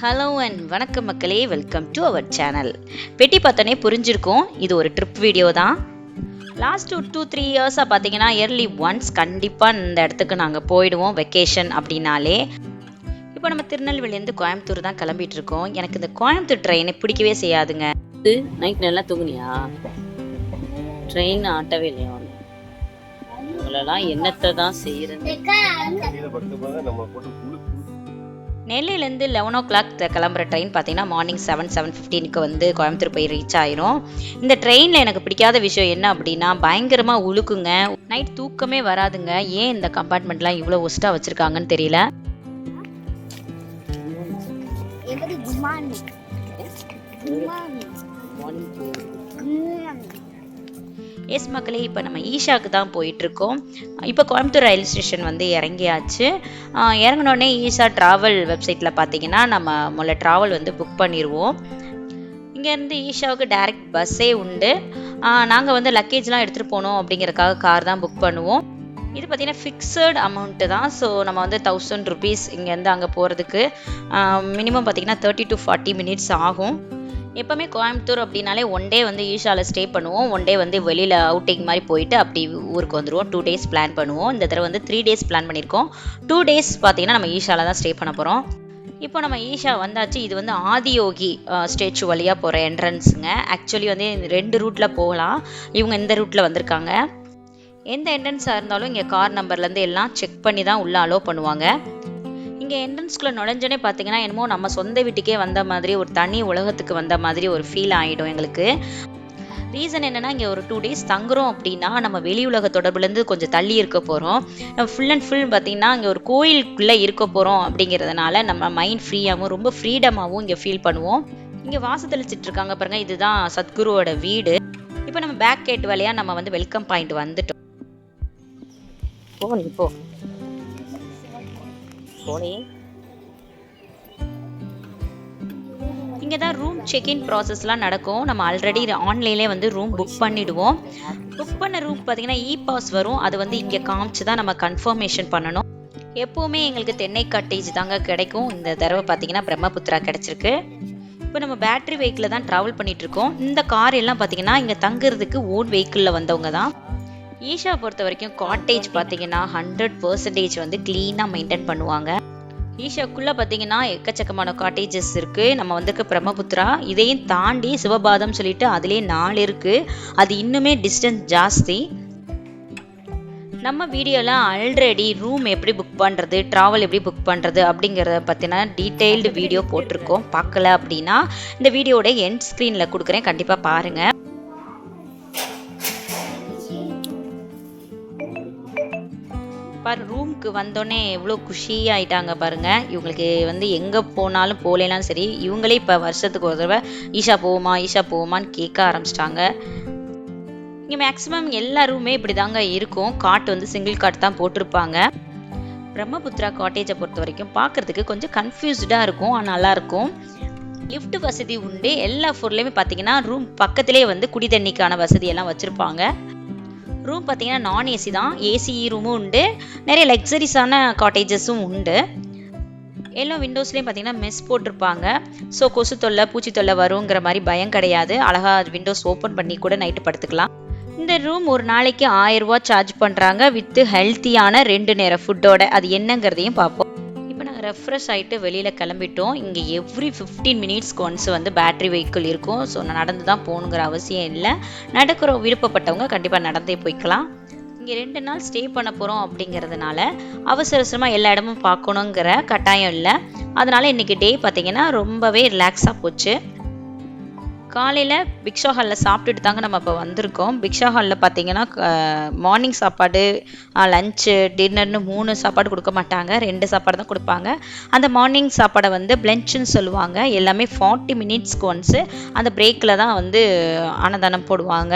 Hello and வணக்கம் மக்களே welcome to our channel. பெட்டி பார்த்தோன்னே புரிஞ்சிருக்கும் இது ஒரு ட்ரிப் வீடியோ தான். லாஸ்ட் டூ டூ த்ரீ இயர்ஸாக பார்த்தீங்கன்னா இயர்லி ஒன்ஸ் கண்டிப்பாக இந்த இடத்துக்கு நாங்கள் போயிடுவோம் வெக்கேஷன் அப்படின்னாலே. இப்போ நம்ம திருநெல்வேலியிலேருந்து கோயம்புத்தூர் தான் கிளம்பிட்டு இருக்கோம். எனக்கு இந்த கோயம்புத்தூர் ட்ரெயினை பிடிக்கவே செய்யாதுங்க. நைட் நல்லா தூங்குனியா? ட்ரெயின் ஆட்டவே இல்லையா இவ்வளோலாம் என்னத்தை தான் செய்யறது நெல்லையிலேருந்து லெவன் ஓ கிளாக் கிளம்புற ட்ரெயின் பார்த்தீங்கன்னா மார்னிங் செவன் செவன் ஃபிஃப்டீனுக்கு வந்து கோயம்புத்தூர் போய் ரீச் ஆயிரும். இந்த ட்ரெயினில் எனக்கு பிடிக்காத விஷயம் என்ன அப்படின்னா பயங்கரமாக உழுக்குங்க. நைட் தூக்கமே வராதுங்க. ஏன் இந்த கம்பார்ட்மெண்ட்லாம் இவ்வளோ ஒஸ்ட்டாக வச்சுருக்காங்கன்னு தெரியல. Good morning good morning yes மக்களே இப்போ நம்ம ஈஷாக்கு தான் போயிட்டுருக்கோம். இப்போ கோயம்புத்தூர் ரயில் ஸ்டேஷன் வந்து இறங்கியாச்சு. இறங்கினோடனே ஈஷா ட்ராவல் வெப்சைட்டில் பார்த்தீங்கன்னா நம்ம முதல்ல ட்ராவல் வந்து புக் பண்ணிடுவோம் இங்கேருந்து ஈஷாவுக்கு டைரக்ட் பஸ்ஸே உண்டு. நாங்கள் வந்து லக்கேஜ்லாம் எடுத்துகிட்டு போகணும் அப்படிங்கிறதுக்காக கார் தான் புக் பண்ணுவோம். இது பார்த்தீங்கன்னா ஃபிக்ஸட் அமௌண்ட்டு தான். ஸோ நம்ம வந்து தௌசண்ட் ருபீஸ் இங்கேருந்து அங்கே போகிறதுக்கு மினிமம் பார்த்திங்கன்னா தேர்ட்டி டு ஃபார்ட்டி மினிட்ஸ் ஆகும். எப்போவுமே கோயம்புத்தூர் அப்படின்னாலே ஒன் டே வந்து ஈஷாவில் ஸ்டே பண்ணுவோம். ஒன் டே வந்து வெளியில் அவுட்டிங் மாதிரி போயிட்டு அப்படி ஊருக்கு வந்துடுவோம் டூ டேஸ் பிளான் பண்ணுவோம். இந்த தடவை வந்து த்ரீ டேஸ் பிளான் பண்ணியிருக்கோம். டூ டேஸ் பார்த்தீங்கன்னா நம்ம ஈஷாவில் தான் ஸ்டே பண்ண போகிறோம் இப்போ நம்ம ஈஷா வந்தாச்சு. இது வந்து ஆதியோகி ஸ்டேச்சு வழியாக போகிற என்ட்ரன்ஸுங்க ஆக்சுவலி வந்து ரெண்டு ரூட்டில் போகலாம். இவங்க இந்த ரூட்டில் வந்திருக்காங்க. எந்த என்ட்ரன்ஸாக இருந்தாலும் இங்கே கார் நம்பர்லேருந்து எல்லாம் செக் பண்ணி தான் உள்ளே அலோவ் பண்ணுவாங்க. இங்கே என்ட்ரன்ஸ்குள்ளே நுழைஞ்சோனே பார்த்தீங்கன்னா என்னமோ நம்ம சொந்த வீட்டுக்கே வந்த மாதிரி ஒரு தனி உலகத்துக்கு வந்த மாதிரி ஒரு ஃபீல் ஆகிடும் எங்களுக்கு. ரீசன் என்னென்னா இங்கே ஒரு டூ டேஸ் தங்குறோம் அப்படின்னா நம்ம வெளி உலக தொடர்புலேருந்து கொஞ்சம் தள்ளி இருக்க போகிறோம் நம்ம ஃபுல் அண்ட் ஃபுல் பார்த்தீங்கன்னா இங்கே ஒரு கோயிலுக்குள்ளே இருக்க போகிறோம் அப்படிங்கிறதுனால நம்ம மைண்ட் ஃப்ரீயாகவும் ரொம்ப ஃப்ரீடமாகவும் இங்கே ஃபீல் பண்ணுவோம். இங்கே வாச தெளிச்சிட்டு இருக்காங்க பாருங்கள் இதுதான் சத்குருவோட வீடு. இப்போ நம்ம பேக் கேட் வழியாக நம்ம வந்து வெல்கம் பாயிண்ட் வந்துட்டோம். போ நீ போ போனே. இங்கே தான் ரூம் செக்இன் ப்ராசஸ்லாம் நடக்கும். நம்ம ஆல்ரெடி ஆன்லைன்லேயே வந்து ரூம் புக் பண்ணிவிடுவோம் புக் பண்ண ரூம் பார்த்தீங்கன்னா இ பாஸ் வரும். அது வந்து இங்கே காமிச்சு தான் நம்ம கன்ஃபர்மேஷன் பண்ணணும். எப்போவுமே எங்களுக்கு தென்னை கட்டேஜ் தாங்க கிடைக்கும். இந்த தடவை பார்த்தீங்கன்னா பிரம்மபுத்திரா கிடச்சிருக்கு. இப்போ நம்ம பேட்ரி வெஹிக்கிளில் தான் ட்ராவல் பண்ணிகிட்ருக்கோம் இந்த கார் எல்லாம் பார்த்தீங்கன்னா இங்கே தங்குறதுக்கு ஓன் வெஹிக்கிளில் வந்தவங்க தான் ஈஷா பொறுத்த வரைக்கும் காட்டேஜ் பார்த்தீங்கன்னா ஹண்ட்ரட் பர்சன்டேஜ் வந்து க்ளீனாக மெயின்டைன் பண்ணுவாங்க. ஈஷாக்குள்ளே பார்த்தீங்கன்னா எக்கச்சக்கமான காட்டேஜஸ் இருக்குது நம்ம வந்திருக்க பிரம்மபுத்திரா இதையும் தாண்டி சிவபாதம் சொல்லிட்டு அதுலேயே நாலு இருக்குது அது இன்னுமே டிஸ்டன்ஸ் ஜாஸ்தி. நம்ம வீடியோவில் ஆல்ரெடி ரூம் எப்படி புக் பண்ணுறது ட்ராவல் எப்படி புக் பண்ணுறது அப்படிங்கிறத பற்றின டீட்டெயில்டு வீடியோ போட்டிருக்கோம். பார்க்கல அப்படின்னா இந்த வீடியோட எண்ட் ஸ்க்ரீனில் கொடுக்குறேன். கண்டிப்பாக பாருங்கள் ஊருக்கு வந்தோடனே எவ்வளோ குஷி பாருங்கள் இவங்களுக்கு வந்து எங்கே போனாலும் போகலாம் சரி இவங்களே இப்போ வருஷத்துக்கு ஒரு தடவை ஈஷா போவோமா ஈஷா போவோமான்னு கேட்க ஆரம்பிச்சிட்டாங்க. இங்கே மேக்ஸிமம் எல்லா ரூமே இப்படி தாங்க இருக்கும். காட் வந்து சிங்கிள் காட் தான் போட்டிருப்பாங்க. பிரம்மபுத்ரா காட்டேஜை பொறுத்த வரைக்கும் பார்க்கறதுக்கு கொஞ்சம் கன்ஃபியூஸ்டாக இருக்கும். ஆனால் நல்லாயிருக்கும் லிஃப்ட் வசதி உண்டு. எல்லா ஃபோர்லேயுமே பார்த்தீங்கன்னா ரூம் பக்கத்திலே வந்து குடி தண்ணிக்கான வசதியெல்லாம் வச்சுருப்பாங்க. ரூம் பார்த்தீங்கன்னா நான் ஏசி தான். ஏசி ரூமும் உண்டு. நிறைய லக்ஸரிஸான காட்டேஜஸும் உண்டு. எல்லா விண்டோஸ்லேயும் பார்த்தீங்கன்னா மெஸ் போட்டிருப்பாங்க. ஸோ கொசு தொல்லை பூச்சி தொல்லை வருங்கிற மாதிரி பயம் கிடையாது. அழகாக விண்டோஸ் ஓப்பன் பண்ணி கூட நைட்டு படுத்துக்கலாம். இந்த ரூம் ஒரு நாளைக்கு ஆயிரம் ரூபா சார்ஜ் பண்ணுறாங்க வித்து ஹெல்த்தியான ரெண்டு நேரம் ஃபுட்டோட அது என்னங்கிறதையும் பார்ப்போம். ரெஃப்ரெஷ் ஆகிட்டு வெளியில் கிளம்பிட்டோம். இங்கே எவ்ரி ஃபிஃப்டீன் மினிட்ஸ்க்கு ஒன்ஸ் வந்து பேட்ரி வெஹிக்கிள் இருக்கும். ஸோ நான் நடந்து தான் போகணுங்கிற அவசியம் இல்லை. நடக்கிற விருப்பப்பட்டவங்க கண்டிப்பாக நடந்தே போய்க்கலாம். இங்கே ரெண்டு நாள் ஸ்டே பண்ண போகிறோம் அப்படிங்கிறதுனால அவசர அவசரமாக எல்லா இடமும் பார்க்கணுங்கிற கட்டாயம் இல்லை. அதனால் இன்றைக்கி டே பார்த்திங்கன்னா ரொம்பவே ரிலாக்ஸாக போச்சு. காலையில் பிக்ஷா ஹாலில் சாப்பிட்டுட்டு தாங்க நம்ம இப்போ வந்திருக்கோம். பிக்ஷா ஹாலில் பார்த்தீங்கன்னா மார்னிங் சாப்பாடு லஞ்சு டின்னர்னு மூணு சாப்பாடு கொடுக்க மாட்டாங்க. ரெண்டு சாப்பாடு தான் கொடுப்பாங்க. அந்த மார்னிங் சாப்பாடை வந்து பிளஞ்சுன்னு சொல்லுவாங்க. எல்லாமே ஃபார்ட்டி மினிட்ஸ்க்கு ஒன்ஸு அந்த பிரேக்கில் தான் வந்து அன்னதானம் போடுவாங்க.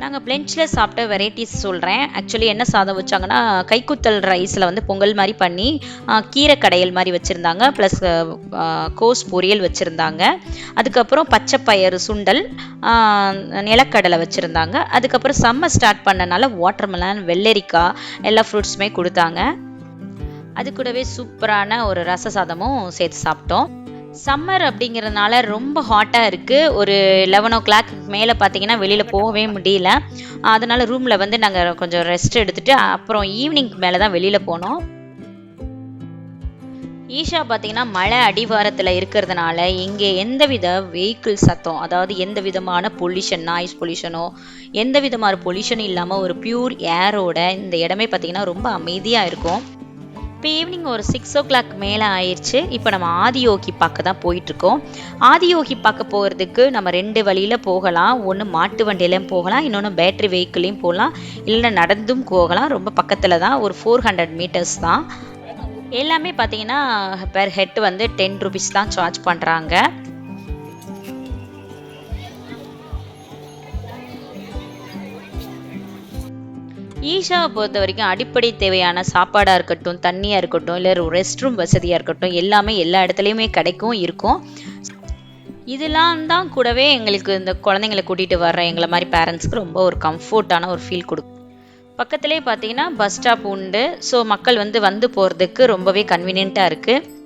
நாங்கள் பிளெஞ்சில் சாப்பிட்ட வெரைட்டிஸ் சொல்கிறேன் ஆக்சுவலி என்ன சாதம் வச்சாங்கன்னா கைக்குத்தல் ரைஸில் வந்து பொங்கல் மாதிரி பண்ணி கீரை கடையல் மாதிரி வச்சுருந்தாங்க. ப்ளஸ் கோஸ் பொரியல் வச்சுருந்தாங்க. அதுக்கப்புறம் பச்சை பயறு சுண்டல் நிலக்கடலை வச்சுருந்தாங்க. அதுக்கப்புறம் சம்மர் ஸ்டார்ட் பண்ணனால வாட்டர்மெலன் வெள்ளரிக்காய் எல்லா ஃப்ரூட்ஸுமே கொடுத்தாங்க. அது கூடவே சூப்பரான ஒரு ரச சாதமும் சேர்த்து சாப்பிட்டோம். சம்மர் அப்படிங்கிறதுனால ரொம்ப ஹாட்டாக இருக்குது ஒரு லெவன் ஓ கிளாக் மேலே பார்த்தீங்கன்னா வெளியில் போகவே முடியல. அதனால் ரூமில் வந்து நாங்கள் கொஞ்சம் ரெஸ்ட் எடுத்துகிட்டு அப்புறம் ஈவினிங் மேலே தான் வெளியில் போனோம். ஈஷா பார்த்தீங்கன்னா மலை அடிவாரத்தில் இருக்கிறதுனால இங்கே எந்தவித வெஹிக்கிள் சத்தம் அதாவது எந்த விதமான பொல்யூஷன் நாய்ஸ் பொல்யூஷனோ எந்த விதமான பொல்யூஷனும் இல்லாமல் ஒரு பியூர் ஏரோட இந்த இடமே பார்த்தீங்கன்னா ரொம்ப அமைதியாக இருக்கும். இப்போ ஈவினிங் ஒரு சிக்ஸ் ஓ கிளாக் மேலே ஆயிடுச்சு இப்போ நம்ம ஆதியோகி பார்க்க தான் போயிட்டுருக்கோம். ஆதியோகி பார்க்க போகிறதுக்கு நம்ம ரெண்டு வழியில் போகலாம். ஒன்று மாட்டு வண்டியிலையும் போகலாம். இன்னொன்று பேட்டரி வெஹிக்கிளையும் போகலாம். இல்லைன்னா நடந்தும் போகலாம். ரொம்ப பக்கத்தில் தான். ஒரு ஃபோர் ஹண்ட்ரட் மீட்டர்ஸ் தான். எல்லாமே பார்த்தீங்கன்னா பெர் ஹெட் வந்து டென் ருபீஸ் தான் சார்ஜ் பண்ணுறாங்க ஈஷாவை பொறுத்த வரைக்கும் அடிப்படை தேவையான சாப்பாடாக இருக்கட்டும் தண்ணியாக இருக்கட்டும் இல்லை ரெஸ்ட் ரூம் வசதியாக இருக்கட்டும் எல்லாமே எல்லா இடத்துலையுமே கிடைக்கும் இருக்கும். இதெல்லாம் தான் கூடவே எங்களுக்கு இந்த குழந்தைங்களை கூட்டிகிட்டு வர்ற எங்களை மாதிரி பேரண்ட்ஸ்க்கு ரொம்ப ஒரு கம்ஃபர்ட்டான ஒரு ஃபீல் கொடுக்கும். பக்கத்துலேயே பார்த்தீங்கன்னா பஸ் ஸ்டாப் உண்டு. ஸோ மக்கள் வந்து வந்து போகிறதுக்கு ரொம்பவே கன்வீனியண்ட்டாக இருக்குது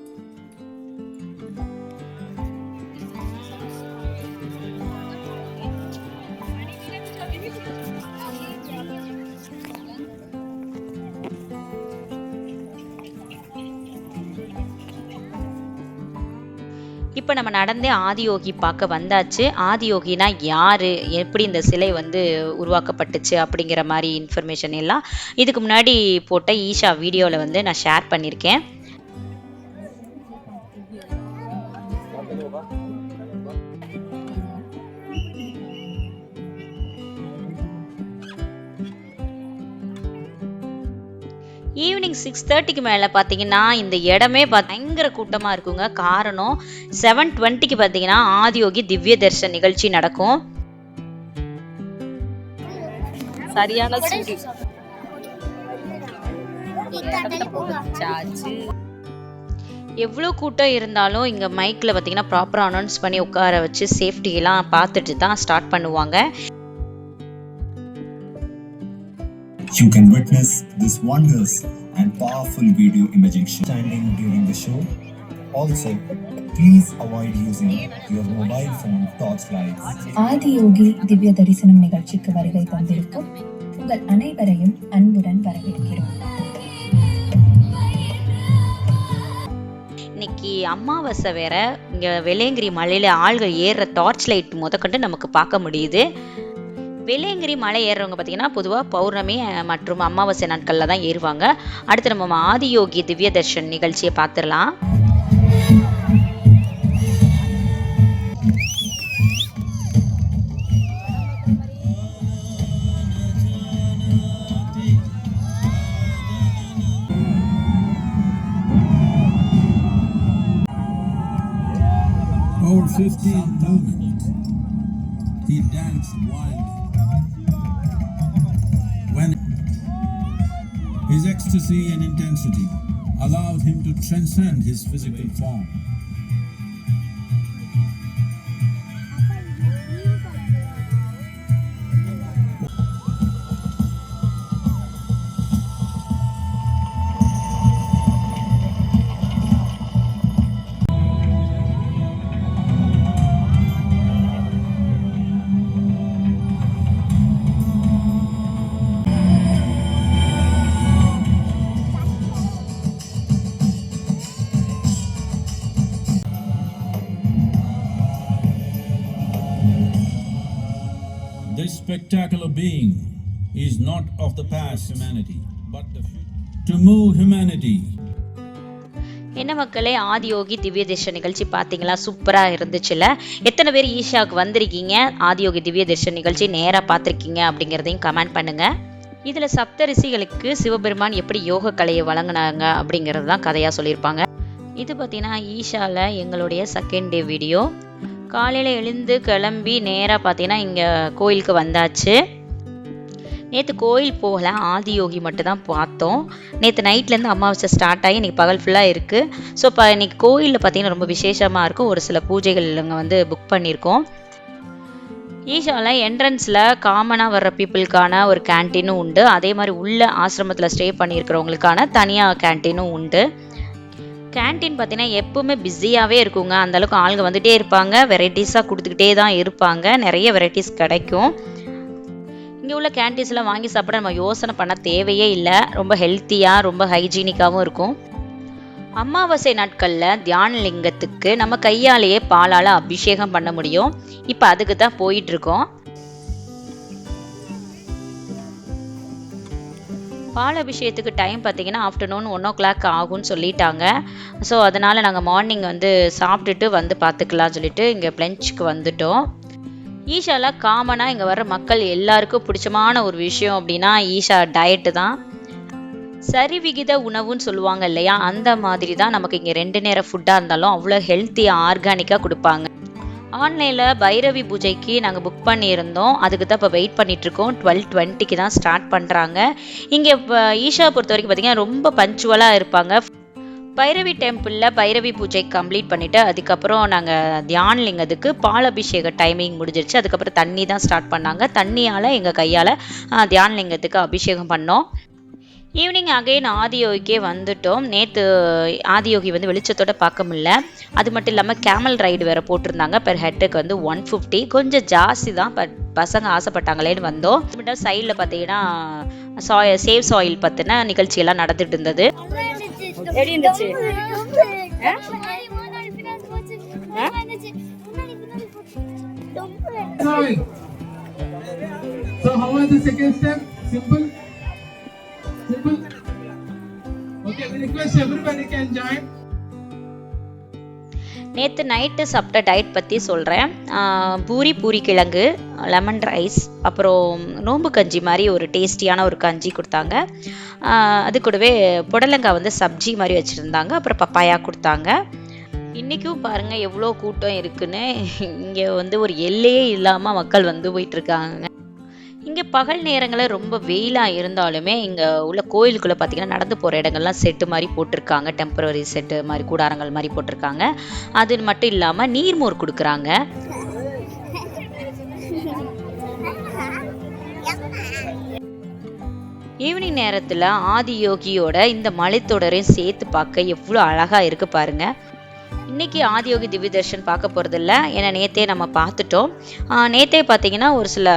இப்போ நம்ம நடந்தே ஆதியோகி பார்க்க வந்தாச்சு. ஆதியோகினா யாரு? எப்படி இந்த சிலை வந்து உருவாக்கப்பட்டுச்சு அப்படிங்கிற மாதிரி இன்ஃபர்மேஷன் எல்லாம் இதுக்கு முன்னாடி போட்ட ஈஷா வீடியோவில் வந்து நான் ஷேர் பண்ணியிருக்கேன். ஈவினிங் சிக்ஸ் தேர்ட்டிக்கு மேலே பார்த்தீங்கன்னா இந்த இடமே பயங்கர கூட்டமாக இருக்குங்க. காரணம் செவன் டுவெண்ட்டிக்கு பார்த்தீங்கன்னா ஆதியோகி திவ்ய தர்ஷன் நிகழ்ச்சி நடக்கும். சரியான எவ்வளோ கூட்டம் இருந்தாலும் இங்கே மைக்கில் பார்த்தீங்கன்னா ப்ராப்பராக அனௌன்ஸ் பண்ணி உட்கார வச்சு சேஃப்டியெல்லாம் பார்த்துட்டு தான் ஸ்டார்ட் பண்ணுவாங்க. You can witness this wondrous and powerful video imaging standing during the show. Also, please avoid using your mobile phone torchlights. Adiyogi திவ்ய தரிசனம் நிகழ்ச்சிக்கு வருகை தந்திருக்கும் உங்கள் அனைவரையும் அன்புடன் வரவேற்கிறோம் இன்னைக்கு அமாவாசை வேற இங்கே வெள்ளையங்கிரி மலையில் ஆள்கள் ஏறுற டார்ச் லைட் முதற்கொண்டு நமக்கு பார்க்க முடியுது வெள்ளையங்கிரி மலை ஏறுறவங்க பார்த்தீங்கன்னா பொதுவாக பௌர்ணமி மற்றும் அமாவாசை நாட்களில் தான் ஏறுவாங்க அடுத்து நம்ம ஆதியோகி திவ்ய தர்ஷன் நிகழ்ச்சியை பார்த்துடலாம் Over 50 in movement. He danced wildly. His ecstasy and intensity allowed him to transcend his physical form. This spectacular being is not of the past humanity, but the future. To move humanity. என்ன மக்களே ஆதியோகி திவ்ய தர்ஷன் நிகழ்ச்சி பார்த்தீங்களா? சூப்பராக இருந்துச்சுல எத்தனை பேர் ஈஷாவுக்கு வந்திருக்கீங்க? ஆதியோகி திவ்ய தர்ஷன் நிகழ்ச்சி நேராக பார்த்துருக்கீங்க அப்படிங்கிறதையும் கமெண்ட் பண்ணுங்கள் இதில் சப்தரிசிகளுக்கு சிவபெருமான் எப்படி யோக கலையை வழங்கினாங்க அப்படிங்கிறது தான் கதையாக சொல்லியிருப்பாங்க. இது பார்த்தீங்கன்னா ஈஷாவில் எங்களுடைய செகண்ட் டே வீடியோ காலையில் எழுந்து கிளம்பி நேராக பார்த்தீங்கன்னா இங்கே கோயிலுக்கு வந்தாச்சு. நேற்று கோயில் போகல ஆதியோகி மட்டும் தான் பார்த்தோம் நேற்று நைட்லேருந்து அமாவாசை ஸ்டார்ட் ஆகி இன்றைக்கி பகல் ஃபுல்லாக இருக்குது ஸோ இப்போ இன்றைக்கி கோயிலில் பார்த்தீங்கன்னா ரொம்ப விசேஷமாக இருக்கும். ஒரு சில பூஜைகள் இங்கே வந்து புக் பண்ணியிருக்கோம். ஈஷாவில் என்ட்ரன்ஸில் காமனாக வர்ற பீப்புளுக்கான ஒரு கேன்டீனும் உண்டு. அதே மாதிரி உள்ள ஆசிரமத்தில் ஸ்டே பண்ணியிருக்கிறவங்களுக்கான தனியாக கேன்டீனும் உண்டு. கேண்டீன் பார்த்தீங்கன்னா எப்போவுமே பிஸியாகவே இருக்குங்க. அந்தளவுக்கு ஆளுங்க வந்துகிட்டே இருப்பாங்க. வெரைட்டிஸாக கொடுத்துக்கிட்டே தான் இருப்பாங்க. நிறைய வெரைட்டிஸ் கிடைக்கும். இங்கே உள்ள கேண்டீன்ஸ்லாம் வாங்கி சாப்பிட நம்ம யோசனை பண்ண தேவையே இல்லை. ரொம்ப ஹெல்த்தியாக ரொம்ப ஹைஜீனிக்காகவும் இருக்கும். அமாவாசை நாட்களில் தியான லிங்கத்துக்கு நம்ம கையாலேயே பாலால் அபிஷேகம் பண்ண முடியும். இப்போ அதுக்கு தான் போயிட்டுருக்கோம் பால் அபிஷேகத்துக்கு டைம் பார்த்தீங்கன்னா ஆஃப்டர்நூன் ஒன் ஓ கிளாக் ஆகும்னு சொல்லிட்டாங்க. ஸோ அதனால் நாங்கள் மார்னிங் வந்து சாப்பிட்டுட்டு வந்து பார்த்துக்கலாம்னு சொல்லிட்டு இங்கே பிளஞ்சுக்கு வந்துட்டோம். ஈஷால காமனாக இங்கே வர்ற மக்கள் எல்லாருக்கும் பிடிச்சமான ஒரு விஷயம் அப்படின்னா ஈஷா டயட்டு தான். சரிவிகித உணவுன்னு சொல்லுவாங்க இல்லையா? அந்த மாதிரி தான் நமக்கு இங்கே ரெண்டு நேரம் ஃபுட்டாக இருந்தாலும் அவ்வளோ ஹெல்த்தியாக ஆர்கானிக்காக கொடுப்பாங்க. ஆன்லைனில் பைரவி பூஜைக்கு நாங்கள் புக் பண்ணியிருந்தோம். அதுக்கு தான் இப்போ வெயிட் பண்ணிகிட்ருக்கோம் டுவெல் டுவெண்ட்டிக்கு தான் ஸ்டார்ட் பண்ணுறாங்க இங்கே இப்போ ஈஷா பொறுத்த வரைக்கும் பார்த்திங்கன்னா ரொம்ப பஞ்சுவலாக இருப்பாங்க. பைரவி டெம்பிளில் பைரவி பூஜை கம்ப்ளீட் பண்ணிவிட்டு அதுக்கப்புறம் நாங்கள் தியானலிங்கத்துக்கு பாலபிஷேக டைமிங் முடிஞ்சிருச்சு. அதுக்கப்புறம் தண்ணி தான் ஸ்டார்ட் பண்ணாங்க. தண்ணியால் எங்கள் கையால் தியானலிங்கத்துக்கு அபிஷேகம் பண்ணோம். ஈவினிங் அகைன் ஆதியோகிக்கே வந்துட்டோம். நேற்று ஆதியோகி வந்து வெளிச்சத்தோட பார்க்க முடியல. அது மட்டும் இல்லாமல் கேமல் ரைடு வேறு போட்டிருந்தாங்க. பெர் ஹெட்டுக்கு வந்து ஒன் ஃபிஃப்டி கொஞ்சம் ஜாஸ்தி தான். பட் பசங்க ஆசைப்பட்டாங்களேன்னு வந்தோம். சைடில் பார்த்தீங்கன்னா சாய சேவ் சாயில் பற்றின நிகழ்ச்சியெல்லாம் நடந்துட்டு இருந்தது. So how was the second step? Simple? Okay, we request everybody can join. நேற்று நைட்டு சாப்பிட்ட டயட் பற்றி சொல்கிறேன் பூரி பூரி கிழங்கு லெமன் ரைஸ் அப்புறம் நோம்பு கஞ்சி மாதிரி ஒரு டேஸ்டியான ஒரு கஞ்சி கொடுத்தாங்க. அது கூடவே புடலங்காய் வந்து சப்ஜி மாதிரி வச்சுருந்தாங்க. அப்புறம் பப்பாயா கொடுத்தாங்க. இன்றைக்கும் பாருங்கள் எவ்வளோ கூட்டம் இருக்குன்னு. இங்கே வந்து ஒரு எல்லையே இல்லாமல் மக்கள் வந்து போயிட்டுருக்காங்க இங்கே பகல் நேரங்களில் ரொம்ப வெயிலாக இருந்தாலுமே இங்கே உள்ள கோயிலுக்குள்ளே பார்த்தீங்கன்னா நடந்து போகிற இடங்கள்லாம் செட்டு மாதிரி போட்டிருக்காங்க. டெம்பரவரி செட்டு மாதிரி கூடாரங்கள் மாதிரி போட்டிருக்காங்க. அது மட்டும் இல்லாமல் நீர்மோர் கொடுக்குறாங்க. ஈவினிங் நேரத்தில் ஆதி யோகியோட இந்த மலைத்தொடரையும் சேர்த்து பார்க்க எவ்வளோ அழகாக இருக்குது பாருங்கள் இன்னைக்கு ஆதியோகி திவ்ய தர்ஷன் பார்க்க போகிறதில்ல ஏன்னா நேத்தே நம்ம பார்த்துட்டோம். நேற்றே நேத்தே பார்த்தீங்கன்னா ஒரு சில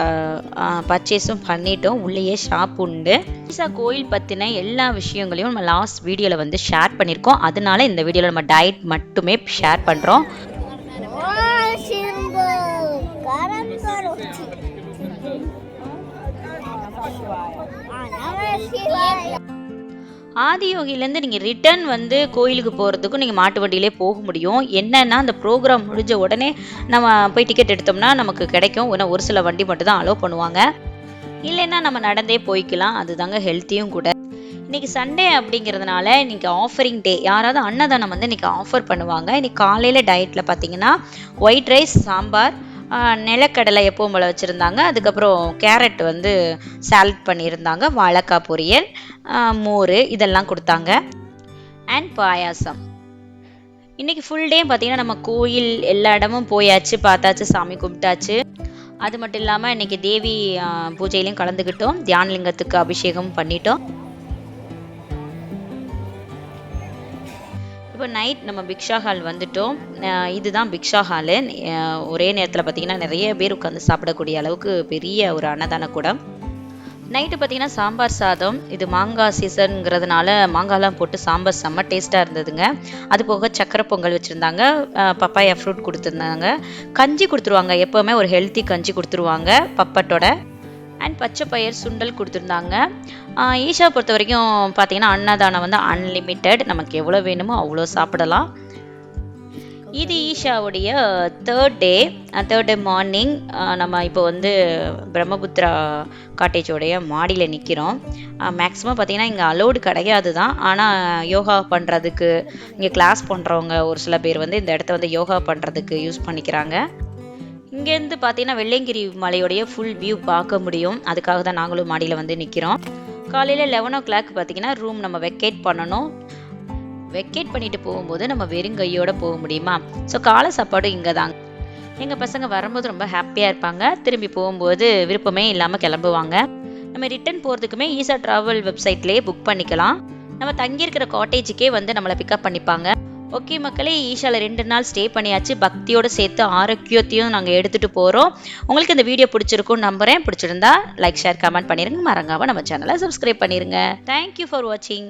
பர்ச்சேஸும் பண்ணிட்டோம். உள்ளேயே ஷாப் உண்டு. ஈசா கோயில் பற்றின எல்லா விஷயங்களையும் நம்ம லாஸ்ட் வீடியோவில் வந்து ஷேர் பண்ணியிருக்கோம். அதனால இந்த வீடியோவில் நம்ம டயட் மட்டுமே ஷேர் பண்ணுறோம் ஆதியோகிலேருந்து நீங்கள் ரிட்டர்ன் வந்து கோயிலுக்கு போகிறதுக்கும் நீங்கள் மாட்டு வண்டியிலே போக முடியும். என்னென்னா அந்த ப்ரோக்ராம் முடிஞ்ச உடனே நம்ம போய் டிக்கெட் எடுத்தோம்னா நமக்கு கிடைக்கும். ஏன்னா ஒரு சில வண்டி மட்டும் தான் அலோவ் பண்ணுவாங்க. இல்லைன்னா நம்ம நடந்தே போய்க்கலாம். அதுதாங்க ஹெல்த்தியும் கூட. இன்றைக்கி சண்டே அப்படிங்கிறதுனால இன்றைக்கி ஆஃபரிங் டே யாராவது அன்னதானம் வந்து இன்றைக்கி ஆஃபர் பண்ணுவாங்க. இன்றைக்கி காலையில் டயட்டில் பார்த்தீங்கன்னா ஒயிட் ரைஸ் சாம்பார் நிலக்கடலை எப்பவும் போல் வச்சுருந்தாங்க. அதுக்கப்புறம் கேரட் வந்து சாலட் பண்ணியிருந்தாங்க. வாழைக்காய் பொரியல் மோர் இதெல்லாம் கொடுத்தாங்க. அண்ட் பாயாசம். இன்னைக்கு ஃபுல் டே பார்த்திங்கன்னா நம்ம கோயில் எல்லா இடமும் போயாச்சு பார்த்தாச்சு சாமி கும்பிட்டாச்சு. அது மட்டும் இல்லாமல் இன்னைக்கு தேவி பூஜையிலையும் கலந்துக்கிட்டோம் தியானலிங்கத்துக்கு அபிஷேகம் பண்ணிட்டோம். இப்போ நைட் நம்ம பிக்ஷா ஹால் வந்துட்டோம். இதுதான் பிக்ஷா ஹாலு ஒரே நேரத்தில் பார்த்தீங்கன்னா நிறைய பேர் உட்காந்து சாப்பிடக்கூடிய அளவுக்கு பெரிய ஒரு அன்னதான கூடம். நைட்டு பார்த்தீங்கன்னா சாம்பார் சாதம் இது மாங்காய் சீசனுங்கிறதுனால மாங்காய்லாம் போட்டு சாம்பார் செம்ம டேஸ்ட்டாக இருந்ததுங்க. அது போக சக்கரை பொங்கல் வச்சுருந்தாங்க. பப்பாயா ஃப்ரூட் கொடுத்துருந்தாங்க. கஞ்சி கொடுத்துருவாங்க. எப்போவுமே ஒரு ஹெல்த்தி கஞ்சி கொடுத்துருவாங்க. பப்பட்டோட அண்ட் பச்சை பயிர் சுண்டல் கொடுத்துருந்தாங்க. ஈஷா பொறுத்த வரைக்கும் பார்த்தீங்கன்னா அன்னதானம் வந்து அன்லிமிட்டெட் நமக்கு எவ்வளோ வேணுமோ அவ்வளோ சாப்பிடலாம். இது ஈஷாவுடைய third day third day morning நம்ம இப்போ வந்து பிரம்மபுத்திரா காட்டேஜோடைய மாடியில் நிற்கிறோம் மேக்ஸிமம் பார்த்திங்கன்னா இங்கே அலோடு கிடையாது தான். ஆனால் யோகா பண்ணுறதுக்கு இங்கே கிளாஸ் பண்ணுறவங்க ஒரு சில பேர் வந்து இந்த இடத்த வந்து யோகா பண்ணுறதுக்கு யூஸ் பண்ணிக்கிறாங்க. இங்கேருந்து பார்த்தீங்கன்னா வெள்ளையங்கிரி மலையோடைய ஃபுல் வியூ பார்க்க முடியும். அதுக்காக தான் நாங்களும் மாடியில் வந்து நிற்கிறோம் காலையில் லெவன் ஓ கிளாக் பார்த்தீங்கன்னா ரூம் நம்ம வெக்கேட் பண்ணணும். வெக்கேட் பண்ணிட்டு போகும்போது நம்ம வெறும் கையோட போக முடியுமா? ஸோ காலை சாப்பாடு இங்கே தாங்க எங்கள் பசங்க வரும்போது ரொம்ப ஹாப்பியாக இருப்பாங்க. திரும்பி போகும்போது விருப்பமே இல்லாமல் கிளம்புவாங்க. நம்ம ரிட்டர்ன் போகிறதுக்குமே ஈஸா ட்ராவல் வெப்சைட்லேயே புக் பண்ணிக்கலாம். நம்ம தங்கியிருக்கிற காட்டேஜுக்கே வந்து நம்மளை பிக்கப் பண்ணிப்பாங்க. ஓகே மக்களே ஈஷாவில் ரெண்டு நாள் ஸ்டே பண்ணியாச்சு. பக்தியோடு சேர்த்து ஆரோக்கியத்தையும் நாங்கள் எடுத்துகிட்டு போகிறோம் உங்களுக்கு இந்த வீடியோ பிடிச்சிருக்கும் நம்புகிறேன் பிடிச்சிருந்தா லைக் ஷேர் கமெண்ட் பண்ணிடுங்க மறங்காமல் நம்ம சேனலை சப்ஸ்கிரைப் பண்ணிடுங்க தேங்க்யூ ஃபார் வாட்சிங்